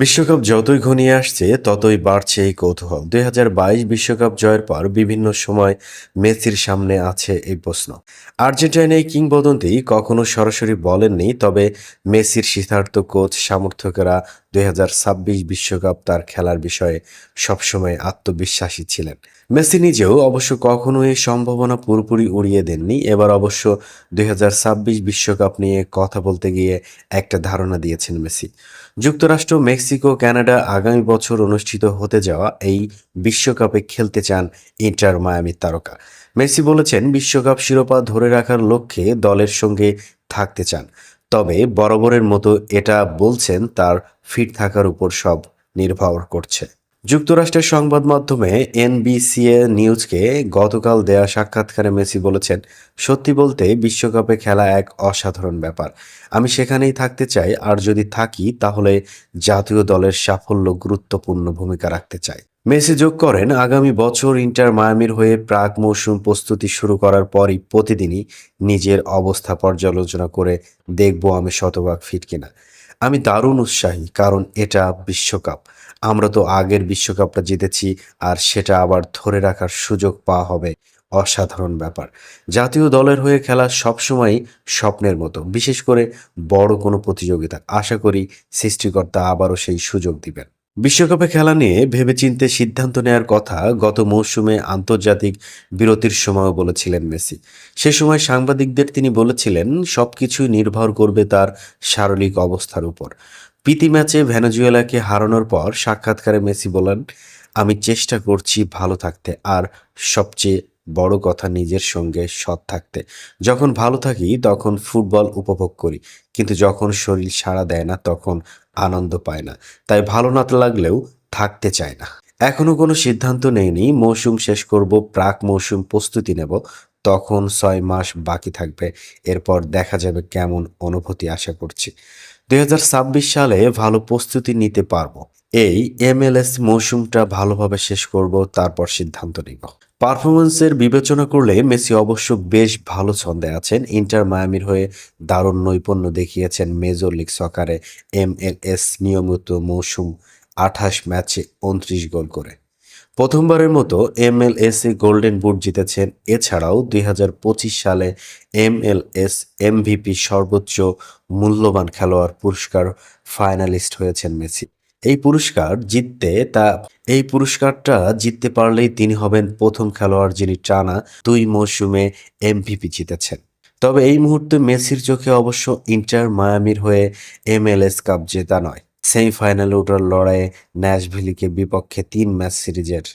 বিশ্বকাপ যতই ঘনিয়ে আসছে, ততই বাড়ছে এই কৌতূহল। দুই বিশ্বকাপ জয়ের পর বিভিন্ন সময় মেসির সামনে আছে এই প্রশ্ন। আর্জেন্টাইন এই কিংবদন্তি কখনো সরাসরি বলেননি, তবে মেসির সিদ্ধার্থ কোচ সমর্থকেরা দুই বিশ্বকাপ তার খেলার বিষয়ে সবসময় আত্মবিশ্বাসী ছিলেন। মেসি নিজেও অবশ্য কখনো এই সম্ভাবনা পুরোপুরি উড়িয়ে দেননি। এবার অবশ্য দুই বিশ্বকাপ নিয়ে কথা বলতে গিয়ে একটা ধারণা দিয়েছেন মেসি। যুক্তরাষ্ট্র, মেক্সিকো, কানাডা আগামী বছর অনুষ্ঠিত হতে যাওয়া এই বিশ্বকাপে খেলতে চান ইন্টার মায়ামির তারকা। মেসি বলেছেন, বিশ্বকাপ শিরোপা ধরে রাখার লক্ষ্যে দলের সঙ্গে থাকতে চান। তবে বরাবরের মতো এটা বলছেন তার ফিট থাকার উপর সব নির্ভর করছে। যুক্তরাষ্ট্রের সংবাদ মাধ্যমে এনবিসিএ নিউজকে গতকাল দেয়া সাক্ষাৎকারে মেসি বলেছেন, সত্যি বলতে বিশ্বকাপে খেলা এক অসাধারণ ব্যাপার। আমি সেখানেই থাকতে চাই, আর যদি থাকি তাহলে জাতীয় দলের সাফল্য গুরুত্বপূর্ণ ভূমিকা রাখতে চাই। মেসি যোগ করেন, আগামী বছর ইন্টার মায়ামির হয়ে প্রাক মৌসুম প্রস্তুতি শুরু করার পরই প্রতিদিনই নিজের অবস্থা পর্যালোচনা করে দেখব আমি শতভাগ ফিট কিনা। আমি দারুণ উৎসাহী, কারণ এটা বিশ্বকাপ। আমরা তো আগের বিশ্বকাপটা জিতেছি আর সেটা আবার ধরে রাখার সুযোগ পাওয়া হবে, অসাধারণ ব্যাপার। জাতীয় দলের হয়ে খেলা সবসময়ই স্বপ্নের মতো, বিশেষ করে বড় কোনো প্রতিযোগিতা। আশা করি সৃষ্টিকর্তা আবারও সেই সুযোগ দিবেন। বিশ্বকাপে খেলা নিয়ে ভেবেচিন্তে সিদ্ধান্ত নেয়ার কথা গত মৌসুমে আন্তর্জাতিক বিরতির সময়ও বলেছিলেন মেসি। সে সময় সাংবাদিকদের তিনি বলেছিলেন সবকিছুই নির্ভর করবে তার শারীরিক অবস্থার উপর। প্রীতি ম্যাচে ভেনেজুয়েলাকে হারানোর পর সাক্ষাৎকারে মেসি বলেন, আমি চেষ্টা করছি ভালো থাকতে, আর সবচেয়ে বড় কথা নিজের সঙ্গে সৎ থাকতে। যখন ভালো থাকি, তখন ফুটবল উপভোগ করি, কিন্তু যখন শরীর সাড়া দেয় না, তখন আনন্দ পায় না। তাই ভালো না লাগলেও থাকতে চায় না। এখনও কোনো সিদ্ধান্ত নেইনি, মৌসুম শেষ করব, প্রাক মৌসুম প্রস্তুতি নেব, তখন ছয় মাস বাকি থাকবে। এরপর দেখা যাবে কেমন অনুভূতি আশা করছি। দুই হাজার ছাব্বিশ সালে ভালো প্রস্তুতি নিতে পারব। এই এমএলএস মৌসুমটা ভালোভাবে শেষ করব, তারপর সিদ্ধান্ত নিব। পারফরমেন্সের বিবেচনা করলে মেসি অবশ্য বেশ ভালো ছন্দে আছেন। ইন্টার মায়ামির হয়ে দারুণ নৈপুণ্য দেখিয়েছেন মেজর লিগ সকারে এমএলএস নিয়মিত মৌসুম আঠাশ ম্যাচে উনত্রিশ গোল করে। প্রথমবারের মতো এমএলএস এ গোল্ডেন বুট জিতেছেন। এছাড়াও দুই হাজার পঁচিশ সালে এমএলএস এমভিপি সর্বোচ্চ মূল্যবান খেলোয়াড় পুরস্কার ফাইনালিস্ট হয়েছেন মেসি। এই পুরস্কার জিততে তা, এই পুরস্কারটা জিততে পারলেই তিনি হবেন প্রথম খেলোয়াড় যিনি টানা দুই মৌসুমে এমভিপি জিতেছেন। তবে এই মুহূর্তে মেসির চোখে অবশ্য ইন্টার মায়ামির হয়ে এমএলএস কাপ জেতা নয়। সেমিফাইনালে ওঠার লড়াইয়ে ন্যাশভিলিকে বিপক্ষে তিন ম্যাচ সিরিজের